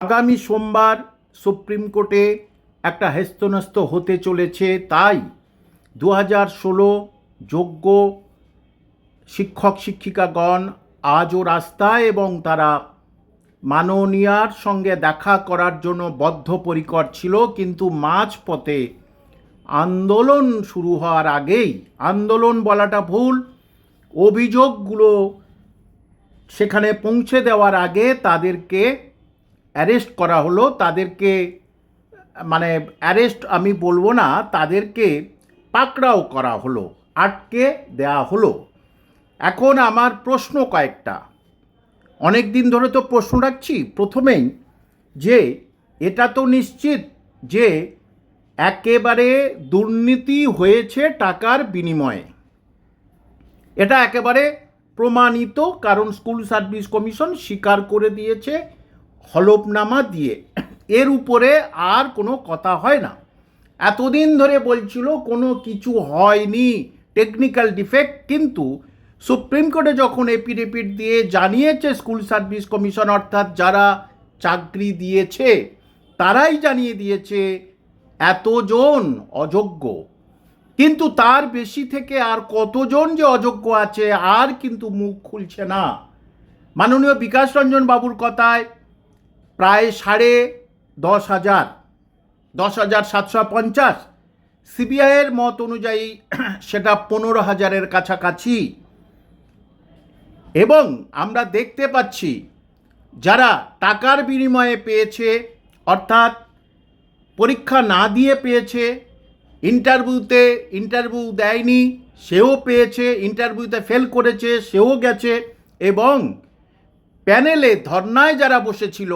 আগামী সোমবার সুপ্রিম কোর্টে একটা হেস্তনস্ত হতে চলেছে, তাই দু হাজার ষোলো যোগ্য শিক্ষক শিক্ষিকাগণ আজও রাস্তায় এবং তারা মাননীয়ার সঙ্গে দেখা করার জন্য বদ্ধপরিকর ছিল, কিন্তু মাঝপথে আন্দোলন শুরু হওয়ার আগেই, আন্দোলন বলাটা ভুল, অভিযোগগুলো সেখানে পৌঁছে দেওয়ার আগে তাদেরকে অ্যারেস্ট করা হলো, তাদেরকে মানে অ্যারেস্ট আমি বলব না, তাদেরকে পাকড়াও করা হলো, আটকে দেয়া হলো। এখন আমার প্রশ্ন কয়েকটা। অনেক দিন ধরে তো প্রশ্ন রাখছি, প্রথমেই যে এটা তো নিশ্চিত যে একেবারে দুর্নীতি হয়েছে টাকার বিনিময়ে। এটা একেবারে প্রমাণিত, কারণ স্কুল সার্ভিস কমিশন স্বীকার করে দিয়েছে হলফনামা দিয়ে। এর উপরে আর কোনো কথা হয় না। এতদিন ধরে বলছিল কোনো কিছু হয়নি টেকনিক্যাল ডিফেক্ট কিন্তু সুপ্রিম কোর্টে যখন এপিডেপিট দিয়ে জানিয়েছে স্কুল সার্ভিস কমিশন অর্থাৎ যারা চাকরি দিয়েছে, তারাই জানিয়ে দিয়েছে, এতজন অযোগ্য। কিন্তু তার বেশি থেকে আর কতজন যে অযোগ্য আছে, আর কিন্তু মুখ খুলছে না। মাননীয় বিকাশ রঞ্জন বাবুর কথায় প্রায় সাড়ে দশ হাজার দশ হাজার সাতশো পঞ্চাশ। সিবিআইয়ের মত অনুযায়ী সেটা পনেরো হাজারের কাছাকাছি। এবং আমরা দেখতে পাচ্ছি, যারা টাকার বিনিময়ে পেয়েছে, অর্থাৎ পরীক্ষা না দিয়ে পেয়েছে, ইন্টারভিউতে ইন্টারভিউ দেয়নি, সেও পেয়েছে, ইন্টারভিউতে ফেল করেছে, সেও গেছে, এবং প্যানেলে ধর্নায় যারা বসেছিল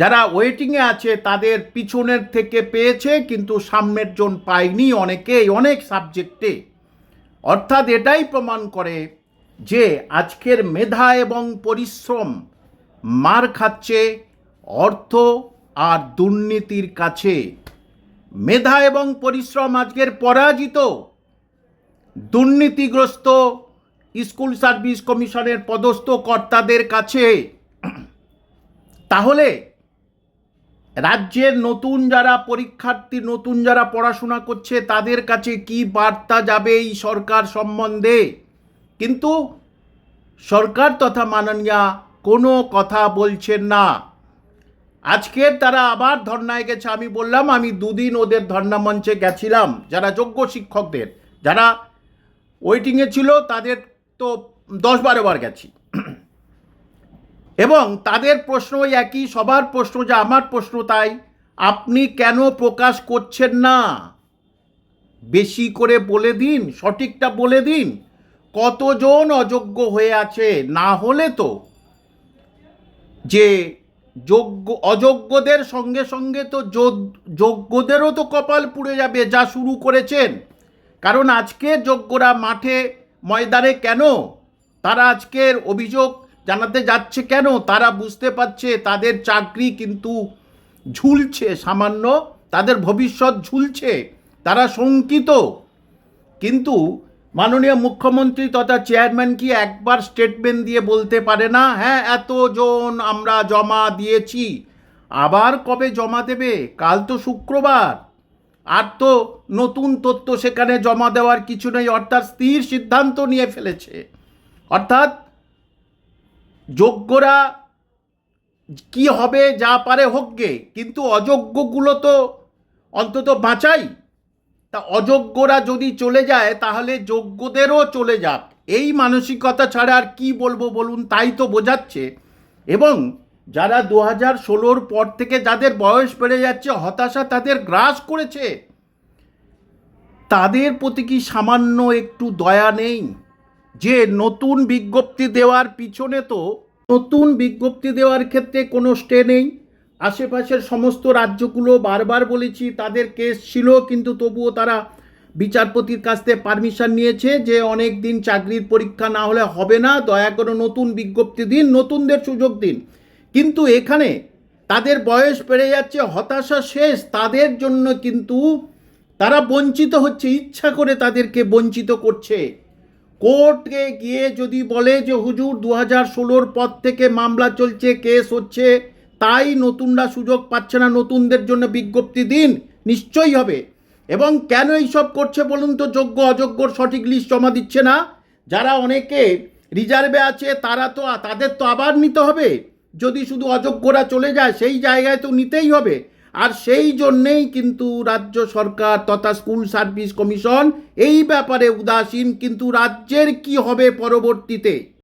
যারা ওয়েটিংয়ে আছে, তাদের পিছনের থেকে পেয়েছে, কিন্তু সামনের জন পায়নি অনেকেই, অনেক সাবজেক্টে অর্থাৎ এটাই প্রমাণ করে যে আজকের মেধা এবং পরিশ্রম মার খাচ্ছে অর্থ আর দুর্নীতির কাছে। মেধা এবং পরিশ্রম আজকের পরাজিত। দুর্নীতিগ্রস্ত স্কুল সার্ভিস কমিশনের পদস্থ কর্তাদের কাছে। তাহলে রাজ্যের নতুন যারা পরীক্ষার্থী, নতুন যারা পড়াশোনা করছে, তাদের কাছে কি বার্তা যাবে এই সরকার সম্বন্ধে? কিন্তু সরকার তথা মাননীয়া কোনো কথা বলছেন না। আজকের তারা আবার ধর্নায় গেছে, আমি বললাম, আমি দুদিন ওদের ধর্না মঞ্চে গেছিলাম, যারা যোগ্য শিক্ষকদের, যারা ওয়েটিংয়ে ছিল, তাদের তো দশ বারো বার গেছি। এবং তাদের প্রশ্ন একই, সবার প্রশ্ন যে আমার প্রশ্ন তাই। আপনি কেন প্রকাশ করছেন না? বেশি করে বলে দিন, সঠিকটা বলে দিন। কতজন অযোগ্য হয়ে আছে? না হলে তো যে যোগ্য, অযোগ্যদের সঙ্গে সঙ্গে তো যোগ- যোগ্যদেরও তো কপাল পুড়ে যাবে যা শুরু করেছেন। কারণ আজকে যোগ্যরা মাঠে, ময়দানে কেন? তারা আজকের অভিযোগ জানাতে যাচ্ছে কেন? তারা বুঝতে পারছে তাদের চাকরি কিন্তু ঝুলছে সামান্য, তাদের ভবিষ্যৎ ঝুলছে, তারা শঙ্কিত। কিন্তু মাননীয় মুখ্যমন্ত্রী তথা চেয়ারম্যান কি একবার স্টেটমেন্ট দিয়ে বলতে পারে না? হ্যাঁ এতজন আমরা জমা দিয়েছি। আবার কবে জমা দেবে? কাল তো শুক্রবার। আর তো নতুন তথ্য সেখানে জমা দেওয়ার কিছু নেই, অর্থাৎ স্থির সিদ্ধান্ত নিয়ে ফেলেছে। অর্থাৎ যোগ্যরা কি হবে, যা পারে হোক গে কিন্তু অযোগ্যগুলো তো অন্তত বাঁচাই। তা অযোগ্যরা যদি চলে যায়, তাহলে যোগ্যদেরও চলে যাক। এই মানসিকতা ছাড়া আর কি বলব বলুন, তাই তো বোঝাচ্ছে। এবং যারা দু হাজার ষোলোর পর থেকে যাদের বয়স বেড়ে যাচ্ছে, হতাশা তাদের গ্রাস করেছে। তাদের প্রতি কি সামান্য একটু দয়া নেই? যে নতুন বিজ্ঞপ্তি দেওয়ার পিছনে তো নতুন বিজ্ঞপ্তি দেওয়ার ক্ষেত্রে কোনো স্টে নেই। আশেপাশের সমস্ত রাজ্যগুলো বারবার বলেছি, তাদের কেস ছিল, কিন্তু তবুও তারা বিচারপতির কাছ থেকে পারমিশন নিয়েছে যে অনেক দিন চাকরির পরীক্ষা না হলে হবে না, দয়া করে নতুন বিজ্ঞপ্তি দিন, নতুনদের সুযোগ দিন। কিন্তু এখানে তাদের বয়স বেড়ে যাচ্ছে, হতাশা শেষ, তাদের জন্য কিন্তু তারা বঞ্চিত হচ্ছে, ইচ্ছা করে তাদেরকে বঞ্চিত করছে। কোর্টে গিয়ে যদি বলে যে হুজুর দু হাজার ষোলোর পর থেকে মামলা চলছে, কেস হচ্ছে, তাই নতুনরা সুযোগ পাচ্ছে না, নতুনদের জন্য বিজ্ঞপ্তি দিন, নিশ্চয়ই হবে। এবং কেন এইসব করছে বলুন তো, যোগ্য, অযোগ্যর সঠিক লিস্ট জমা দিচ্ছে না? যারা অনেকে রিজার্ভে আছে, তারা তো, তাদের তো আবার নিতে হবে। যদি শুধু অযোগ্যরা চলে যায়, সেই জায়গায় তো নিতেই হবে। আর সেই জন্যেই কিন্তু রাজ্য সরকার তথা স্কুল সার্ভিস কমিশন এই ব্যাপারে উদাসীন, কিন্তু রাজ্যের কি হবে পরবর্তীতে?